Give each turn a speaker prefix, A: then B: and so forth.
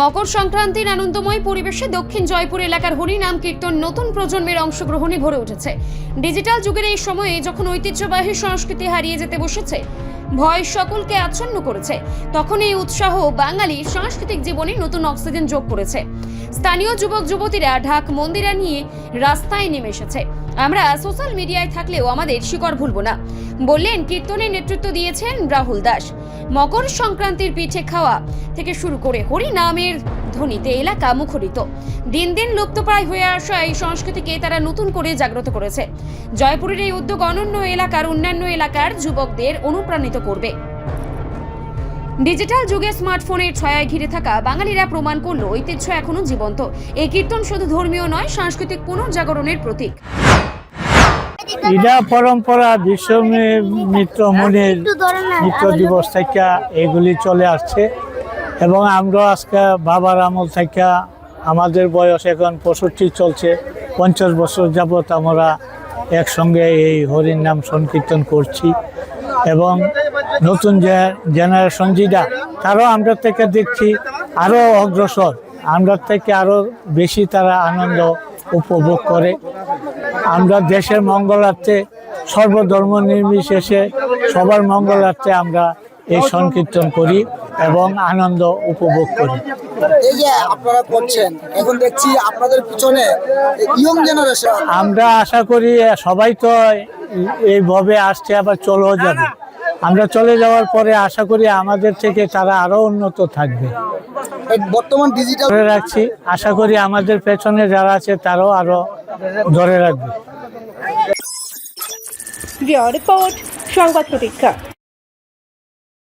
A: মকর সংক্রান্তির আনন্দময় পরিবেশে দক্ষিণ জয়পুর এলাকার হরিনাম কীর্তন নতুন প্রজন্মের অংশগ্রহণে ভরে উঠেছে। ডিজিটাল যুগের এই সময়ে যখন ঐতিহ্যবাহী সংস্কৃতি হারিয়ে যেতে বসেছে, ভয় সকলকে আচ্ছন্ন করেছে। তখন এই উৎসাহ বাঙালি সাংস্কৃতিক জীবনে নতুন অক্সিজেন যোগ করেছে। স্থানীয় যুবক যুবতীরা ঢাক মন্দিরা নিয়ে রাস্তায় নেমে এসেছে। আমরা সোশ্যাল মিডিয়ায় থাকলেও আমাদের শিকড় ভুলব না। বললেন, কীর্তনের নেতৃত্ব দিয়েছেন রাহুল দাস। মকর সংক্রান্তির পিঠে খাওয়া থেকে শুরু করে হরি নামের ধ্বনিতে এলাকা মুখরিত। দিন দিন লুপ্তপ্রায় হয়ে আসা এই সংস্কৃতিকে তারা নতুন করে জাগ্রত করেছে। জয়পুরের এই উদ্যোগ অনন্য এলাকার অন্যান্য এলাকার যুবকদের অনুপ্রাণিত করবে। ডিজিটাল যুগে স্মার্টফোনের ছায়ায় ঘিরে থাকা বাঙালিরা প্রমাণ করল ঐতিহ্য এখনও জীবন্ত। এই কীর্তন শুধু ধর্মীয় নয়, সাংস্কৃতিক পুনর্জাগরণের প্রতীক।
B: এটা পরম্পরা বিশ্ব মি- মিত্র মনির মিত্র দিবস থেকে এগুলি চলে আসছে। এবং আমরা আজকে বাবার আমল থেকে আমাদের বয়স এখন পঁয়ষট্টি চলছে। পঞ্চাশ বছর যাবৎ আমরা একসঙ্গে এই হরির নাম সংকীর্তন করছি। এবং নতুন যে জেনারেশন যেটা তারাও আমরা থেকে দেখছি আরও অগ্রসর। আমরা থেকে আরও বেশি তারা আনন্দ উপভোগ করে। আমরা দেশের মঙ্গলার্থে সর্বধর্ম নির্বিশেষে সবার মঙ্গলার্থে আমরা এই সংকীর্তন করি এবং আনন্দ উপভোগ করি।
C: এই যে আপনারা করছেন এখন দেখছি আপনাদের পিছনে ইয়ং জেনারেশন
B: আমরা আশা করি সবাই তো এইভাবে আসছে আবার চলেও যাবে। আমরা চলে যাওয়ার পরে আশা করি আমাদের থেকে তারা আরও উন্নত থাকবে।
C: বর্তমান ডিজিটাল
B: রাখছি আশা করি আমাদের পেছনে যারা আছে তারাও আরও ধরে রাখবে।
D: রিপোর্ট সংবাদ প্রতীক্ষা।